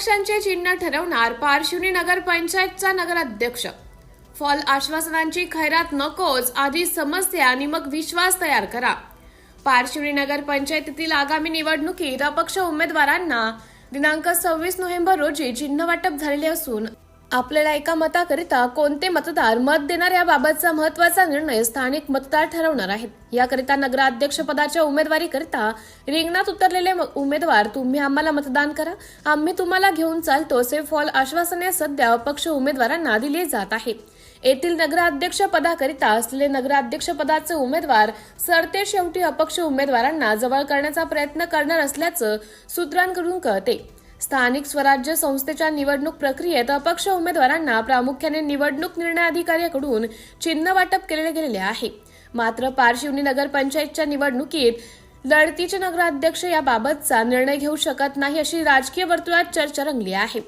अपक्षांचे चिन्ह ठरवणार पारशिवनी नगरपंचायतचा नगराध्यक्ष. फॉल आश्वासनांची खैरात नकोच आधी समस्या आणि मग विश्वास तयार करा. पारशिवनी नगरपंचायतीतील आगामी निवडणुकीत अपक्ष उमेदवारांना दिनांक सव्वीस नोव्हेंबर रोजी चिन्ह वाटप झालेले असून आपल्याला एका मताकरिता कोणते मतदार मत देणार याबाबतचा महत्त्वाचा निर्णय स्थानिक मतदार ठरवणार आहेत. याकरिता नगराध्यक्ष पदाच्या उमेदवारीकरिता रिंगणात उतरलेले उमेदवार तुम्ही आम्हाला मतदान करा. आम्ही तुम्हाला घेऊन चालतो असे फॉल आश्वासने सध्या अपक्ष उमेदवारांना दिले जात आहे. येथील नगराध्यक्ष पदाकरिता असलेले नगराध्यक्ष पदाचे उमेदवार सरते शेवटी अपक्ष उमेदवारांना जवळ करण्याचा प्रयत्न करणार असल्याचं सूत्रांकडून कळते. स्थानिक स्वराज्य संस्थेच्या निवडणूक प्रक्रियेत अपक्ष उमेदवारांना प्रामुख्याने निवडणूक निर्णय अधिकाऱ्याकडून चिन्ह वाटप केले गेलेले आहे. मात्र पारशिवनी नगरपंचायतच्या निवडणुकीत लढतीचे नगराध्यक्ष याबाबतचा निर्णय घेऊ शकत नाही अशी राजकीय वर्तुळात चर्चा रंगली आहे.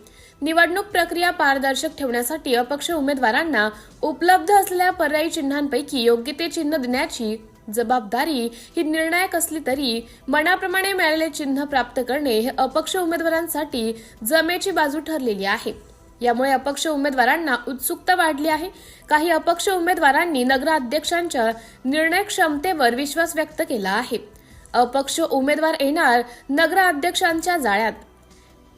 निवडणूक प्रक्रिया पारदर्शक ठेवण्यासाठी अपक्ष उमेदवारांना उपलब्ध असलेल्या पर्यायी चिन्हांपैकी योग्य ते चिन्ह देण्याची जबाबदारी ही निर्णायक असली तरी मनाप्रमाणे मिळालेले चिन्ह प्राप्त करणे हे अपक्ष उमेदवारांसाठी जमेची बाजू ठरलेली आहे. यामुळे अपक्ष उमेदवारांना उत्सुकता वाढली आहे. काही अपक्ष उमेदवारांनी नगराध्यक्षांच्या निर्णय क्षमतेवर विश्वास व्यक्त केला आहे. अपक्ष उमेदवार येणार नगराध्यक्षांच्या जाळ्यात.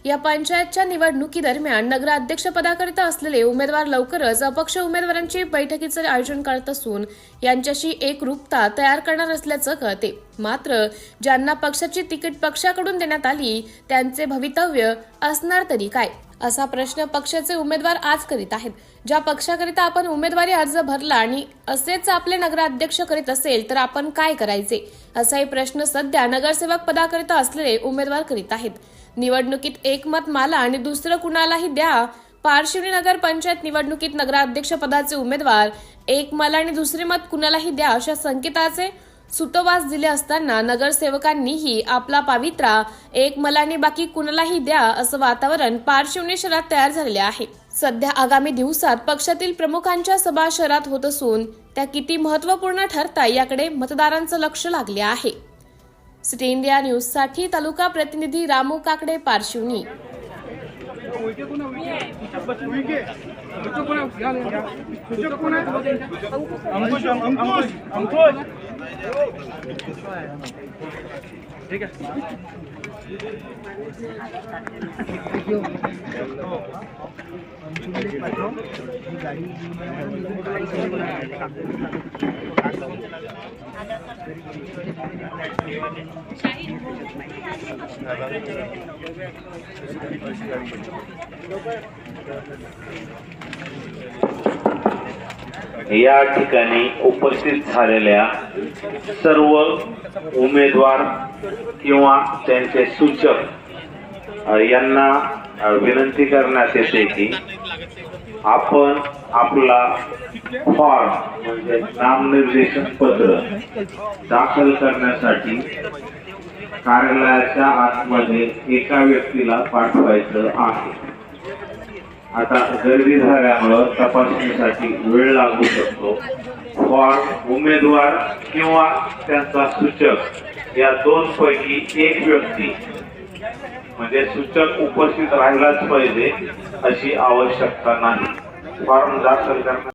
या पंचायतच्या निवडणुकीदरम्यान नगराध्यक्षपदाकरिता असलेले उमेदवार लवकरच अपक्ष उमेदवारांची बैठकीचं आयोजन करत असून यांच्याशी एकरूपता तयार करणार असल्याचं कळते. मात्र ज्यांना पक्षाची तिकीट पक्षाकडून देण्यात आली त्यांचे भवितव्य असणार तरी काय? असा प्रश्न पक्षाचे उमेदवार आज करीत आहेत. ज्या पक्षाकरिता आपण उमेदवारी अर्ज भरला आणि असेच आपले नगराध्यक्ष करीत असेल तर आपण काय करायचे? असाही प्रश्न सध्या नगरसेवक पदाकरिता असलेले उमेदवार करीत आहेत. निवडणुकीत एक मत माला आणि दुसरं कुणालाही द्या. पारशिवनी नगर पंचायत निवडणुकीत नगराध्यक्ष पदाचे उमेदवार एक मला आणि दुसरे मत कुणालाही द्या अशा संकेताचे सुतोवास दिले असताना नगरसेवकांनीही आपला पावित्रा एक मलाने बाकी कुणालाही द्या असं वातावरण पारशिवनी शहरात तयार झालेले आहे. सध्या आगामी दिवसात पक्षातील प्रमुखांच्या सभा शहरात होत असून त्या किती महत्त्वपूर्ण ठरता याकडे मतदारांचं लक्ष लागले आहे. सिटी इंडिया न्यूजसाठी तालुका प्रतिनिधी रामू काकडे पारशिवनी. अंकुश अंकुश अंकुश. ठीक आहे. या ठिकाणी उपस्थित झालेल्या सर्व उमेदवार किंवा त्यांचे सूचक यांना विनंती करण्यात येते की आपण आपला फॉर्म म्हणजे नामनिर्देशन पत्र दाखल करण्यासाठी कार्यालयाच्या आतमध्ये एका व्यक्तीला पाठवायचं आहे. आता गर्दी झाल्यामुळं तपासणीसाठी वेळ लागू शकतो. फॉर्म उमेदवार किंवा त्यांचा सूचक या दोन पैकी एक व्यक्ती. म्हणजे सूचक उपस्थित राहिलाच पाहिजे अशी आवश्यकता नाही. फॉर्म दाखल करण्यासाठी